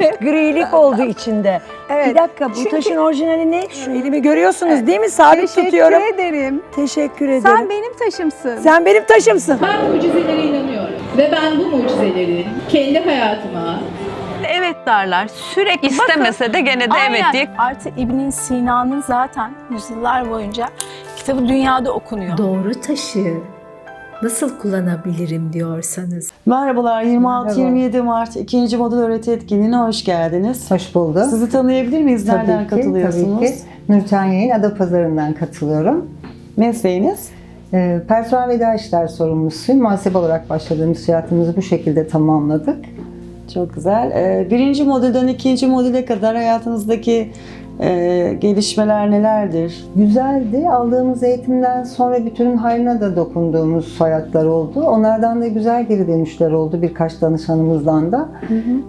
grilik oldu içinde. Evet, Bir dakika bu çünkü- taşın orijinali ne? Şu elimi görüyorsunuz değil mi? Sabit Teşekkür tutuyorum. ederim. Teşekkür ederim. Sen benim taşımsın. Sen benim taşımsın. Ben mucizelere inanıyorum. Ve ben bu mucizeleri kendi hayatıma, Evet derler. Sürekli İstemese de gene de evet Aynen. diye Artı İbn Sina'nın zaten yüzyıllar boyunca kitabı dünyada okunuyor. doğru taşı nasıl kullanabilirim diyorsanız Merhabalar, 26-27 Mart 2. Modül Öğreti Etkinliği'ne hoş geldiniz. Hoş bulduk. Sizi tanıyabilir miyiz? Nereden tabii ki, katılıyorsunuz? Tabii ki. Nurten Yayın Adapazarı'ndan katılıyorum. Mesleğiniz? Ee, personel ve idare işler sorumlusuyum. Muhasebe olarak başladığımız hayatımızı bu şekilde tamamladık. Çok güzel. Ee, birinci modülden ikinci modüle kadar hayatınızdaki e, gelişmeler nelerdir? Güzeldi. Aldığımız eğitimden sonra bütünün hayrına da dokunduğumuz hayatlar oldu. Onlardan da güzel geri dönüşler oldu birkaç danışanımızdan da.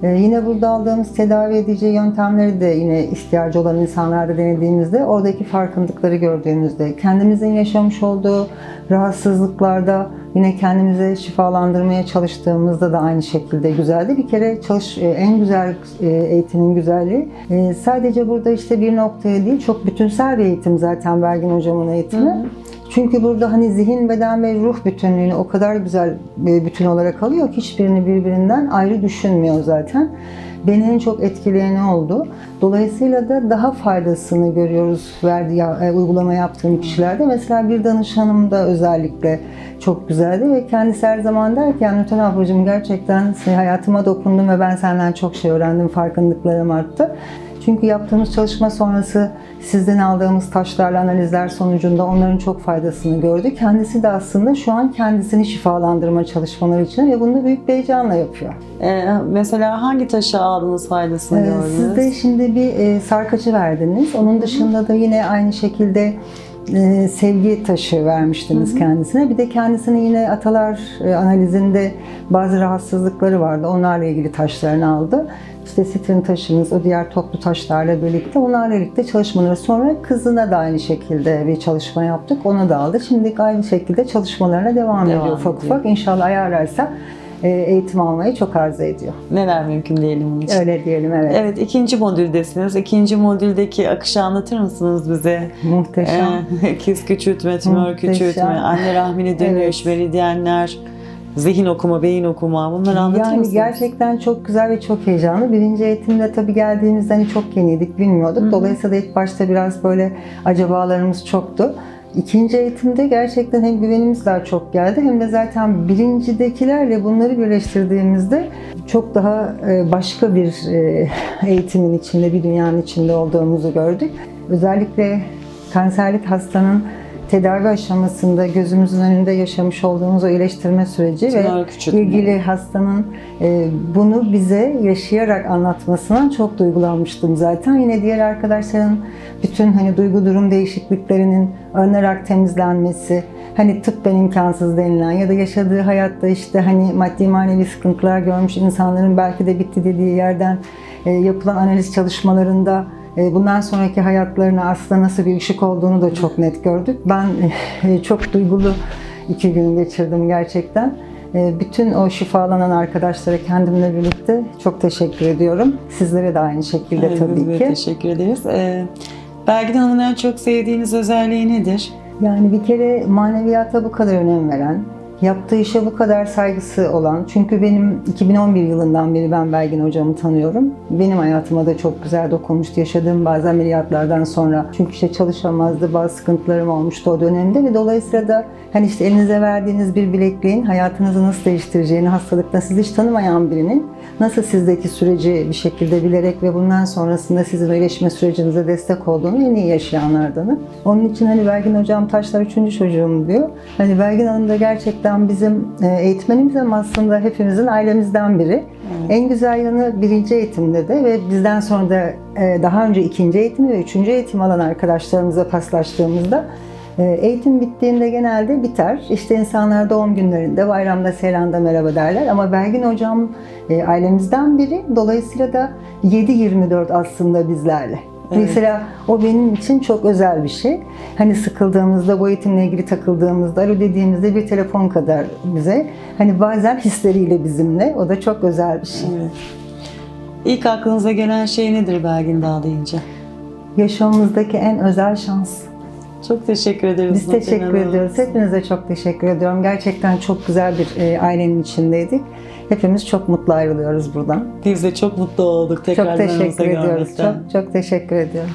Ee, yine burada aldığımız tedavi edici yöntemleri de yine ihtiyacı olan insanlarda denediğimizde oradaki farkındıkları gördüğümüzde kendimizin yaşamış olduğu rahatsızlıklarda yine kendimizi şifalandırmaya çalıştığımızda da aynı şekilde güzeldi. Bir kere çalış e, en güzel e, eğitimin güzelliği e, sadece burada işte bir noktaya değil çok bütünsel bir eğitim zaten Belgin hocamın eğitimi. Çünkü burada hani zihin, beden ve ruh bütünlüğünü o kadar güzel e, bütün olarak alıyor ki hiçbirini birbirinden ayrı düşünmüyor zaten. Beni en çok etkileyeni oldu. Dolayısıyla da daha faydasını görüyoruz verdiği ya- e, uygulama yaptığım kişilerde. Mesela bir danışanım da özellikle çok güzeldi ve kendisi her zaman der ki yani Nurten ablacığım gerçekten hayatıma dokundun ve ben senden çok şey öğrendim, farkındıklarım arttı. Çünkü yaptığımız çalışma sonrası sizden aldığımız taşlarla analizler sonucunda onların çok faydasını gördü. Kendisi de aslında şu an kendisini şifalandırma çalışmaları için ve bunu da büyük bir heyecanla yapıyor. Ee, mesela hangi taşı aldınız faydasını Ee, gördünüz? Siz de şimdi bir e, sarkaçı verdiniz. Onun dışında da yine aynı şekilde e, sevgi taşı vermiştiniz kendisine. Bir de kendisine yine atalar e, analizinde bazı rahatsızlıkları vardı. Onlarla ilgili taşlarını aldı. İşte sitrin taşınız, o diğer toplu taşlarla birlikte onlarla birlikte çalışmaları. Sonra kızına da aynı şekilde bir çalışma yaptık. Onu da aldı. Şimdi aynı şekilde çalışmalarına devam, Devam ediyor ufak ediyor. ufak. İnşallah ayarlarsa eğitim almayı çok arzu ediyor. Neler mümkün diyelim bunun için? Öyle diyelim evet. Evet, ikinci modüldesiniz. İkinci modüldeki akışı anlatır mısınız bize? Muhteşem. Ee, kiz küçültme, tümör Muhteşem. küçültme, anne rahmine dönüş, Evet. meridyenler, zihin okuma, beyin okuma bunları anlatır yani mısınız? gerçekten çok güzel ve çok heyecanlı. Birinci eğitimde tabii geldiğimizde hani çok yeniydik, bilmiyorduk. Dolayısıyla ilk başta biraz böyle acabalarımız çoktu. İkinci eğitimde gerçekten hem güvenimiz daha çok geldi hem de zaten birincidekilerle bunları birleştirdiğimizde çok daha e, başka bir e, eğitimin içinde, bir dünyanın içinde olduğumuzu gördük. Özellikle kanserlik hastanın tedavi aşamasında gözümüzün önünde yaşamış olduğumuz o iyileştirme süreci Tümör ve küçültme. ilgili hastanın e, bunu bize yaşayarak anlatmasından çok duygulanmıştım zaten. Yine diğer arkadaşların bütün hani duygu durum değişikliklerinin alınarak temizlenmesi, hani tıbben imkansız denilen ya da yaşadığı hayatta işte hani maddi manevi sıkıntılar görmüş insanların belki de bitti dediği yerden e, yapılan analiz çalışmalarında bundan sonraki hayatlarına aslında nasıl bir ışık olduğunu da çok net gördük. Ben e, çok duygulu iki gün geçirdim gerçekten. E, Bütün o şifalanan arkadaşlara kendimle birlikte çok teşekkür ediyorum. Sizlere de aynı şekilde Evet, tabii ki. Teşekkür ederiz. Ee, Belgin Hanım'ın en çok sevdiğiniz özelliği nedir? Yani bir kere maneviyata bu kadar önem veren, yaptığı işe bu kadar saygısı olan, çünkü benim 2011 yılından beri ben Belgin hocamı tanıyorum. Benim hayatıma da çok güzel dokunmuştu yaşadığım bazı ameliyatlardan sonra. Çünkü işte çalışamazdı, bazı sıkıntılarım olmuştu o dönemde ve dolayısıyla da hani işte elinize verdiğiniz bir bilekliğin hayatınızı nasıl değiştireceğini, hastalıkta sizi hiç tanımayan birinin nasıl sizdeki süreci bir şekilde bilerek ve bundan sonrasında sizin iyileşme sürecinize destek olduğunu en iyi yaşayanlardanım. Onun için hani Belgin Hocam taşlar üçüncü çocuğum diyor. Hani Belgin Hanım da gerçekten bizim e, eğitmenimiz ama aslında hepimizin ailemizden biri. En güzel yanı birinci eğitimde de ve bizden sonra da e, daha önce ikinci eğitim ve üçüncü eğitim alan arkadaşlarımıza paslaştığımızda e, Eğitim bittiğinde genelde biter. İşte insanlar doğum günlerinde, bayramda, seyranda merhaba derler. Ama Belgin Hocam ailemizden biri. Dolayısıyla da 7-24 aslında bizlerle. Dolayısıyla o benim için çok özel bir şey. Hani sıkıldığımızda, bu eğitimle ilgili takıldığımızda, alo dediğimizde bir telefon kadar bize. Hani bazen hisleriyle bizimle. O da çok özel bir şey. Evet. İlk aklınıza gelen şey nedir Belgin Dağ deyince? Yaşamımızdaki en özel şans. Çok teşekkür ederiz. Biz Nurten teşekkür Hanım. ediyoruz. Hepinize çok teşekkür ediyorum. Gerçekten çok güzel bir e, ailenin içindeydik. Hepimiz çok mutlu ayrılıyoruz buradan. Biz de çok mutlu olduk tekrar Çok teşekkür ediyoruz. görmekten. Çok çok teşekkür ediyorum.